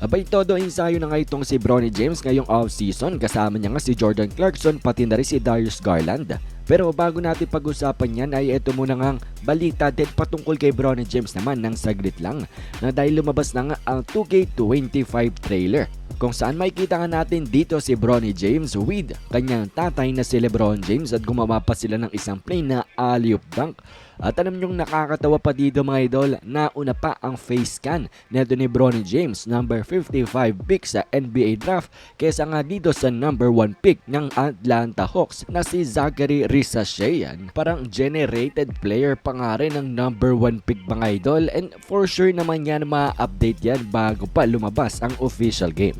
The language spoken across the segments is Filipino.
Abay todo ensayo na nga itong si Bronny James ngayong off-season kasama niya nga si Jordan Clarkson pati na rin si Darius Garland. Pero bago natin pag-usapan yan ay ito muna nga balita din patungkol kay Bronny James naman ng saglit lang na dahil lumabas na nga ang 2K25 trailer kung saan makikita nga natin dito si Bronny James with kanyang tatay na si Lebron James at gumawa pa sila ng isang play na alley-oop dunk. At alam nyong nakakatawa pa dito mga idol na una pa ang face scan nito ni Bronny James number 55 pick sa NBA draft kesa nga dito sa number 1 pick ng Atlanta Hawks na si Zachary Risashean. Parang generated player pa nga rin ng number 1 pick mga idol and for sure naman yan ma-update yan bago pa lumabas ang official game.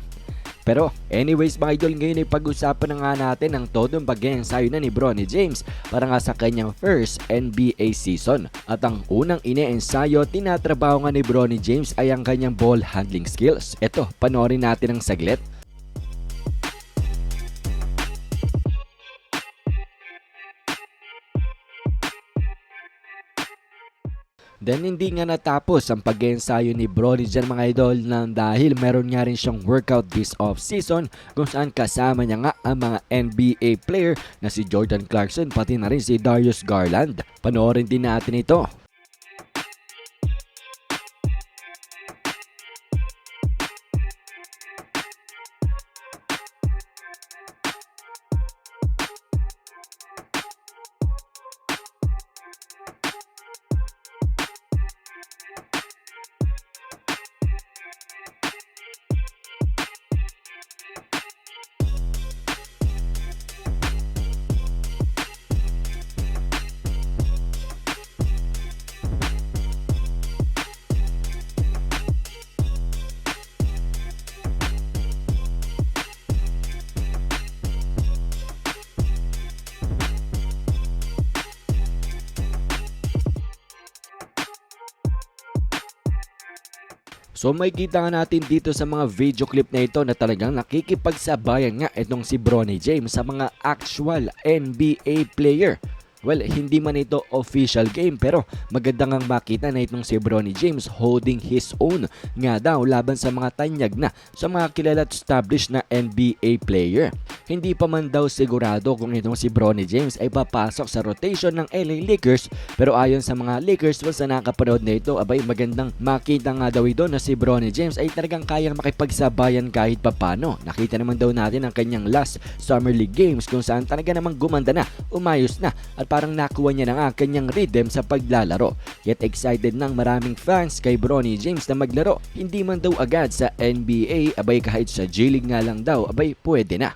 Pero anyways mga idol ngayon ay pag-usapan na nga natin ang todong pag-ensayo na ni Bronny James para nga sa kanyang first NBA season. At ang unang ine-ensayo tinatrabaho nga ni Bronny James ay ang kanyang ball handling skills. Ito, panoorin natin ang saglit. Then hindi nga natapos ang pag-ensayo ni Brody dyan mga idol na dahil meron nga rin siyang workout this off-season kung saan kasama niya nga ang mga NBA player na si Jordan Clarkson pati na rin si Darius Garland. Panoorin din natin ito. So may kita nga natin dito sa mga video clip na ito na talagang nakikipagsabayan nga itong si Bronny James sa mga actual NBA player. Well, hindi man ito official game pero maganda ngang makita na itong si Bronny James holding his own nga daw laban sa mga tanyag na sa mga kilala established na NBA player. Hindi pa man daw sigurado kung itong si Bronny James ay papasok sa rotation ng LA Lakers pero ayon sa mga Lakers well, sa nakapanood na ito abay magandang makita nga daw ito na si Bronny James ay talagang kayang makipagsabayan kahit papano. Nakita naman daw natin ang kanyang last Summer League games kung saan talaga namang gumanda na, umayos na at parang nakuha niya na nga ang kanyang rhythm sa paglalaro. Yet excited ng maraming fans kay Bronny James na maglaro. Hindi man daw agad sa NBA, abay kahit sa G-League nga lang daw, abay pwede na.